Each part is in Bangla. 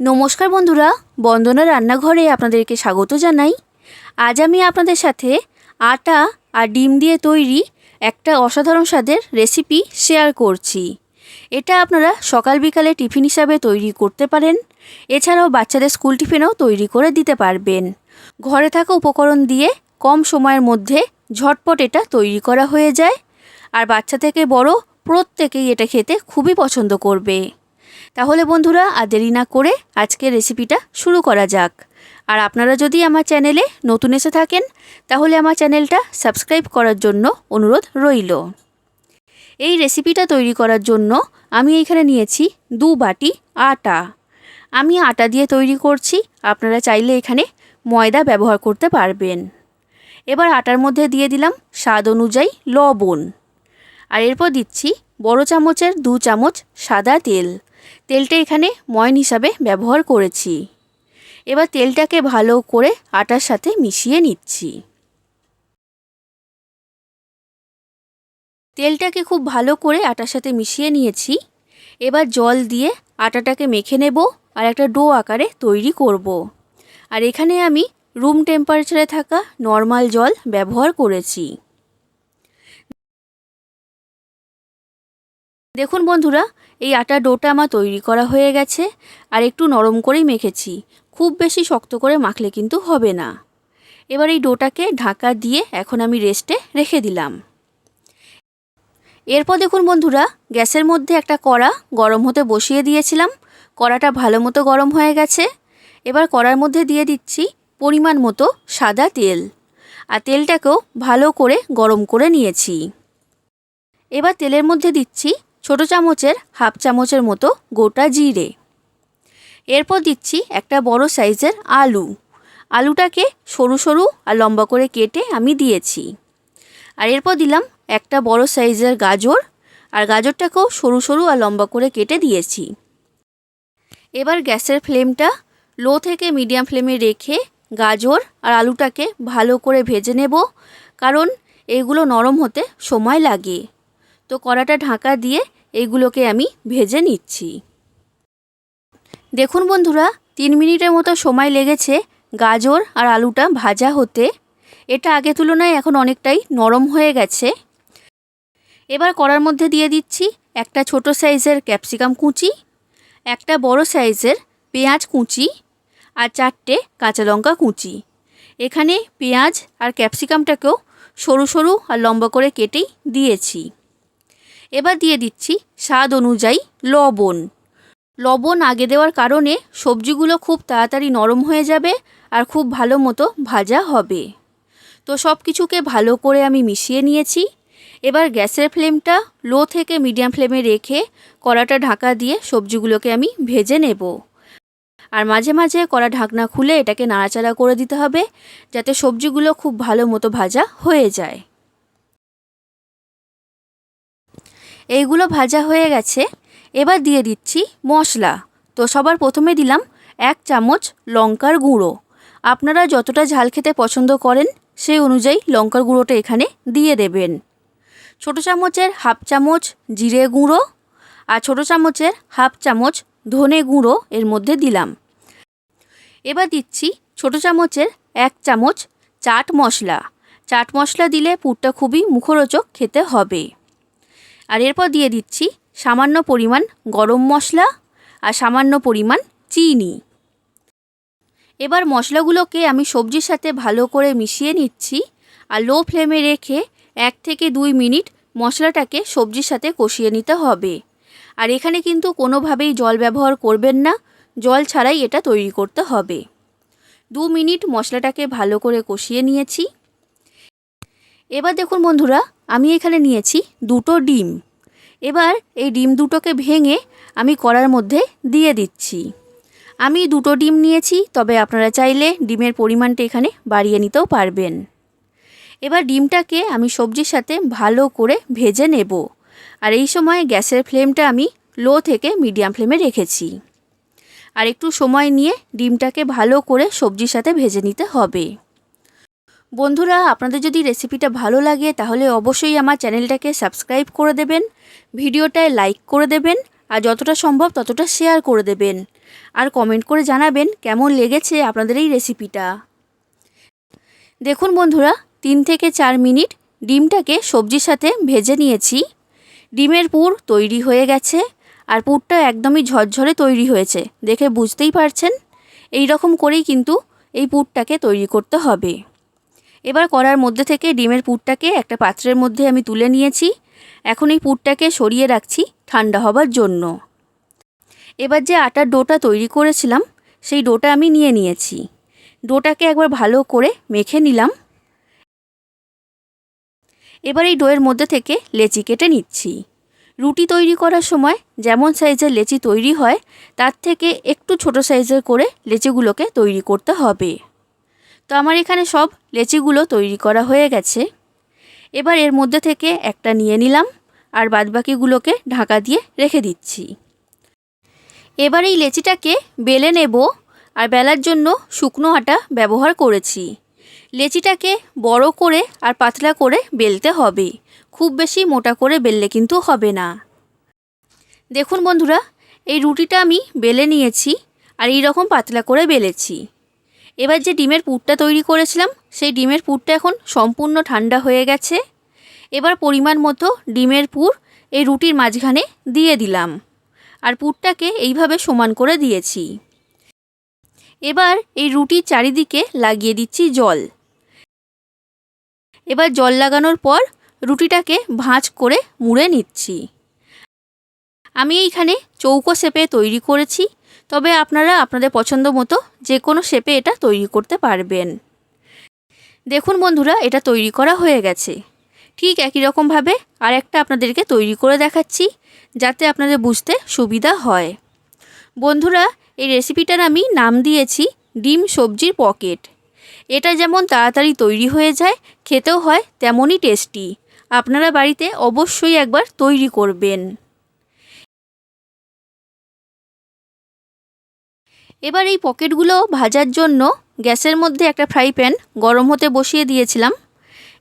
নমস্কার বন্ধুরা, বন্দনা রান্নাঘরে আপনাদেরকে স্বাগত জানাই। আজ আমি আপনাদের সাথে আটা আর ডিম দিয়ে তৈরি একটা অসাধারণ স্বাদের রেসিপি শেয়ার করছি। এটা আপনারা সকাল বিকালে টিফিন হিসাবে তৈরি করতে পারেন। এছাড়াও বাচ্চাদের স্কুল টিফিনেও তৈরি করে দিতে পারবেন। ঘরে থাকা উপকরণ দিয়ে কম সময়ের মধ্যে ঝটপট এটা তৈরি করা হয়ে যায়। আর বাচ্চা থেকে বড় প্রত্যেকেই এটা খেতে খুবই পছন্দ করবে। তাহলে বন্ধুরা আর দেরি না করে আজকের রেসিপিটা শুরু করা যাক। আর আপনারা যদি আমার চ্যানেলে নতুন এসে থাকেন, তাহলে আমার চ্যানেলটা সাবস্ক্রাইব করার জন্য অনুরোধ রইল। এই রেসিপিটা তৈরি করার জন্য আমি এখানে নিয়েছি দু বাটি আটা। আমি আটা দিয়ে তৈরি করছি, আপনারা চাইলে এখানে ময়দা ব্যবহার করতে পারবেন। এবার আটার মধ্যে দিয়ে দিলাম স্বাদ অনুযায়ী লবণ। আর এরপর দিচ্ছি বড় চামচের দু চামচ সাদা তেল। তেলটা এখানে ময়ন হিসাবে ব্যবহার করেছি। এবার তেলটাকে ভালো করে আটার সাথে মিশিয়ে নিচ্ছি। তেলটাকে খুব ভালো করে আটার সাথে মিশিয়ে নিয়েছি। এবার জল দিয়ে আটাটাকে মেখে নেব আর একটা ডো আকারে তৈরি করব। আর এখানে আমি রুম টেম্পারেচারে থাকা নর্মাল জল ব্যবহার করেছি। দেখুন বন্ধুরা, এই আটা ডোটা আমার তৈরি করা হয়ে গেছে, আর একটু নরম করেই মেখেছি। খুব বেশি শক্ত করে মাখলে কিন্তু হবে না। এবার এই ডোটাকে ঢাকা দিয়ে এখন আমি রেস্টে রেখে দিলাম। এরপর দেখুন বন্ধুরা, গ্যাসের মধ্যে একটা কড়া গরম হতে বসিয়ে দিয়েছিলাম। কড়াটা ভালো মতো গরম হয়ে গেছে। এবার কড়ার মধ্যে দিয়ে দিচ্ছি পরিমাণ মতো সাদা তেল। আর তেলটাকেও ভালো করে গরম করে নিয়েছি। এবার তেলের মধ্যে দিচ্ছি ছোটো চামচের হাফ চামচের মতো গোটা জিরে। এরপর দিচ্ছি একটা বড় সাইজের আলু। আলুটাকে সরু সরু আর লম্বা করে কেটে আমি দিয়েছি। আর এরপর দিলাম একটা বড় সাইজের গাজর। আর গাজরটাকেও সরু সরু আর লম্বা করে কেটে দিয়েছি। এবার গ্যাসের ফ্লেমটা লো থেকে মিডিয়াম ফ্লেমে রেখে গাজর আর আলুটাকে ভালো করে ভেজে নেব। কারণ এগুলো নরম হতে সময় লাগে। তো কড়াটা ঢাকা দিয়ে এইগুলোকে আমি ভেজে নিচ্ছি। দেখুন বন্ধুরা, তিন মিনিটের মতো সময় লেগেছে গাজর আর আলুটা ভাজা হতে। এটা আগে তুলনায় এখন অনেকটাই নরম হয়ে গেছে। এবার কড়ার মধ্যে দিয়ে দিচ্ছি একটা ছোট সাইজের ক্যাপসিকাম কুচি, একটা বড় সাইজের পেঁয়াজ কুচি আর চারটে কাঁচা লঙ্কা কুচি। এখানে পেঁয়াজ আর ক্যাপসিকামটাকেও সরু সরু আর লম্বা করে কেটেই দিয়েছি। এবার দিয়ে দিচ্ছি স্বাদ অনুযায়ী লবণ। লবণ আগে দেওয়ার কারণে সবজিগুলো খুব তাড়াতাড়ি নরম হয়ে যাবে আর খুব ভালো মতো ভাজা হবে। তো সব কিছুকে ভালো করে আমি মিশিয়ে নিয়েছি। এবার গ্যাসের ফ্লেমটা লো থেকে মিডিয়াম ফ্লেমে রেখে কড়াটা ঢাকা দিয়ে সবজিগুলোকে আমি ভেজে নেব। আর মাঝে মাঝে কড়া ঢাকনা খুলে এটাকে নাড়াচাড়া করে দিতে হবে যাতে সবজিগুলো খুব ভালো মতো ভাজা হয়ে যায়। এইগুলো ভাজা হয়ে গেছে। এবার দিয়ে দিচ্ছি মশলা। তো সবার প্রথমে দিলাম এক চামচ লঙ্কার গুঁড়ো। আপনারা যতটা ঝাল খেতে পছন্দ করেন, সেই অনুযায়ী লঙ্কার গুঁড়োটা এখানে দিয়ে দেবেন। ছোটো চামচের হাফ চামচ জিরে গুঁড়ো আর ছোটো চামচের হাফ চামচ ধনে গুঁড়ো এর মধ্যে দিলাম। এবার দিচ্ছি ছোটো চামচের এক চামচ চাট মশলা। চাট মশলা দিলে পুরটা খুবই মুখরোচক খেতে হবে। আর এরপর দিয়ে দিচ্ছি সামান্য পরিমাণ গরম মশলা আর সামান্য পরিমাণ চিনি। এবার মশলাগুলোকে আমি সবজির সাথে ভালো করে মিশিয়ে নিচ্ছি আর লো ফ্লেমে রেখে এক থেকে দুই মিনিট মশলাটাকে সবজির সাথে কষিয়ে নিতে হবে। আর এখানে কিন্তু কোনোভাবেই জল ব্যবহার করবেন না, জল ছাড়াই এটা তৈরি করতে হবে। দু মিনিট মশলাটাকে ভালো করে কষিয়ে নিয়েছি। এবার দেখুন বন্ধুরা আমি এখানে নিয়েছি দুটো ডিম। এবার এই ডিম দুটোকে ভেঙে আমি কড়ার মধ্যে দিয়ে দিচ্ছি। আমি দুটো ডিম নিয়েছি, তবে আপনারা চাইলে ডিমের পরিমাণটা এখানে বাড়িয়ে নিতেও পারবেন। এবার ডিমটাকে আমি সবজির সাথে ভালো করে ভেজে নেব। আর এই সময় গ্যাসের ফ্লেমটা আমি লো থেকে মিডিয়াম ফ্লেমে রেখেছি। আর একটু সময় নিয়ে ডিমটাকে ভালো করে সবজির সাথে ভেজে নিতে হবে। বন্ধুরা, আপনাদের যদি রেসিপিটা ভালো লাগে, তাহলে অবশ্যই আমার চ্যানেলটাকে সাবস্ক্রাইব করে দেবেন, ভিডিওটায় লাইক করে দেবেন, আর যতটা সম্ভব ততটা শেয়ার করে দেবেন। আর কমেন্ট করে জানাবেন কেমন লেগেছে আপনাদের এই রেসিপিটা দেখুন বন্ধুরা, তিন থেকে চার মিনিট ডিমটাকে সবজির সাথে ভেজে নিয়েছি। ডিমের পুর তৈরি হয়ে গেছে, আর পুরটা একদমই ঝরঝরে তৈরি হয়েছে, দেখে বুঝতেই পারছেন? এই রকম করেই কিন্তু এই পুরটাকে তৈরি করতে হবে। এবার কড়ার মধ্যে থেকে ডিমের পুরটাকে একটা পাত্রের মধ্যে আমি তুলে নিয়েছি। এখন এই পুরটাকে সরিয়ে রাখছি ঠান্ডা হবার জন্য। এবার যে আটার ডোটা তৈরি করেছিলাম, সেই ডোটা আমি নিয়ে নিয়েছি। ডোটাকে একবার ভালো করে মেখে নিলাম। এবার এই ডোয়ের মধ্যে থেকে লেচি কেটে নিচ্ছি। রুটি তৈরি করার সময় যেমন সাইজের লেচি তৈরি হয়, তার থেকে একটু ছোট সাইজের করে লেচিগুলোকে তৈরি করতে হবে। তো আমার এখানে সব লেচিগুলো তৈরি করা হয়ে গেছে। এবার এর মধ্যে থেকে একটা নিয়ে নিলাম আর বাদবাকিগুলোকে ঢাকা দিয়ে রেখে দিচ্ছি। এবার এই লেচিটাকে বেলে নেব আর বেলার জন্য শুকনো আটা ব্যবহার করেছি। লেচিটাকে বড় করে আর পাতলা করে বেলতে হবে। খুব বেশি মোটা করে বেললে কিন্তু হবে না। দেখুন বন্ধুরা, এই রুটিটা আমি বেলে নিয়েছি আর এই রকম পাতলা করে বেলেছি। এবার যে ডিমের পুরটা তৈরি করেছিলাম, সেই ডিমের পুরটা এখন সম্পূর্ণ ঠান্ডা হয়ে গেছে। এবার পরিমাণ মতো ডিমের পুর এই রুটির মাঝখানে দিয়ে দিলাম। আর পুরটাকে এইভাবে সমান করে দিয়েছি। এবার এই রুটির চারিদিকে লাগিয়ে দিচ্ছি জল। এবার জল লাগানোর পর রুটিটাকে ভাঁজ করে মুড়ে নিচ্ছি। আমি এইখানে চৌকো শেপে তৈরি করেছি। তবে আপনারা আপনাদের পছন্দ মতো যে কোনো শেপে এটা তৈরি করতে পারবেন। দেখুন বন্ধুরা, এটা তৈরি করা হয়ে গেছে। ঠিক একই রকমভাবে আর একটা আপনাদেরকে তৈরি করে দেখাচ্ছি, যাতে আপনাদের বুঝতে সুবিধা হয়। বন্ধুরা, এই রেসিপিটার আমি নাম দিয়েছি, ডিম সবজির পকেট এটা যেমন তাড়াতাড়ি তৈরি হয়ে যায়, খেতেও হয়, তেমনই টেস্টি আপনারা বাড়িতে অবশ্যই একবার তৈরি করবেন। এবার এই পকেটগুলো ভাজার জন্য গ্যাসের মধ্যে একটা ফ্রাই প্যান গরম হতে বসিয়ে দিয়েছিলাম।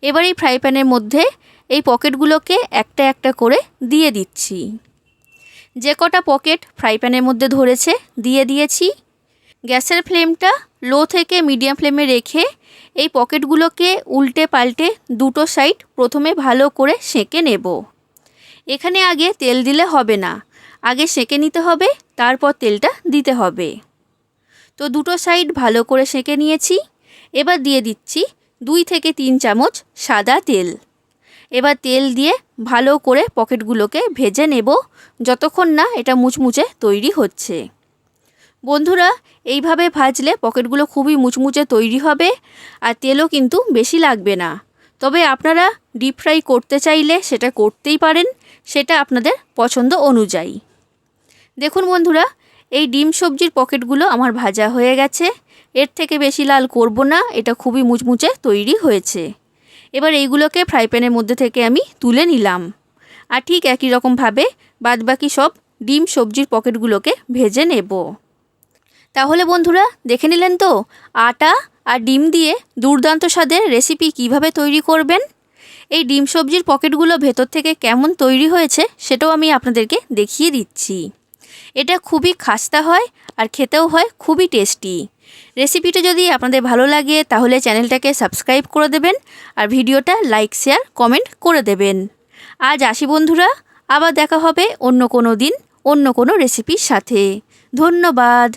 এবার এই ফ্রাই প্যানের মধ্যে এই পকেটগুলোকে একটা একটা করে দিয়ে দিচ্ছি। যে কটা পকেট ফ্রাই প্যানের মধ্যে ধরেছে, দিয়ে দিয়েছি। গ্যাসের ফ্লেমটা লো থেকে মিডিয়াম ফ্লেমে রেখে এই পকেটগুলোকে উল্টে পাল্টে দুটো সাইড প্রথমে ভালো করে সেঁকে নেব। এখানে আগে তেল দিলে হবে না। আগে সেঁকে নিতে হবে, তারপর তেলটা দিতে হবে। তো দুটো সাইড ভালো করে সেঁকে নিয়েছি। এবার দিয়ে দিচ্ছি দুই থেকে তিন চামচ সাদা তেল। এবার তেল দিয়ে ভালো করে পকেটগুলোকে ভেজে নেব, যতক্ষণ না এটা মুচমুচে তৈরি হচ্ছে। বন্ধুরা, এইভাবে ভাজলে পকেটগুলো খুবই মুচমুচে তৈরি হবে আর তেলও কিন্তু বেশি লাগবে না। তবে আপনারা ডিপ ফ্রাই করতে চাইলে সেটা করতেই পারেন, সেটা আপনাদের পছন্দ অনুযায়ী। দেখুন বন্ধুরা এই ডিম সবজির পকেটগুলো আমার ভাজা হয়ে গেছে। এর থেকে বেশি লাল করব না, এটা খুবই মুচমুচে তৈরি হয়েছে। এবার এইগুলোকে ফ্রাই প্যানের মধ্যে থেকে আমি তুলে নিলাম। আর ঠিক একই রকমভাবে বাদবাকি সব ডিম সবজির পকেটগুলোকে ভেজে নেব। তাহলে বন্ধুরা, দেখে নিলেন তো, আটা আর ডিম দিয়ে দুর্দান্ত স্বাদের রেসিপি কীভাবে তৈরি করবেন? এই ডিম সবজির পকেটগুলো ভেতর থেকে কেমন তৈরি হয়েছে, সেটাও আমি আপনাদেরকে দেখিয়ে দিচ্ছি। এটা খুবই খাস্তা হয় আর খেতেও হয় খুবই টেস্টি। রেসিপিটা যদি আপনাদের ভালো লাগে, তাহলে চ্যানেলটাকে সাবস্ক্রাইব করে দেবেন আর ভিডিওটা লাইক, শেয়ার, কমেন্ট করে দেবেন। আজ আসি বন্ধুরা, আবার দেখা হবে অন্য কোনো দিন, অন্য কোনো রেসিপির সাথে। ধন্যবাদ।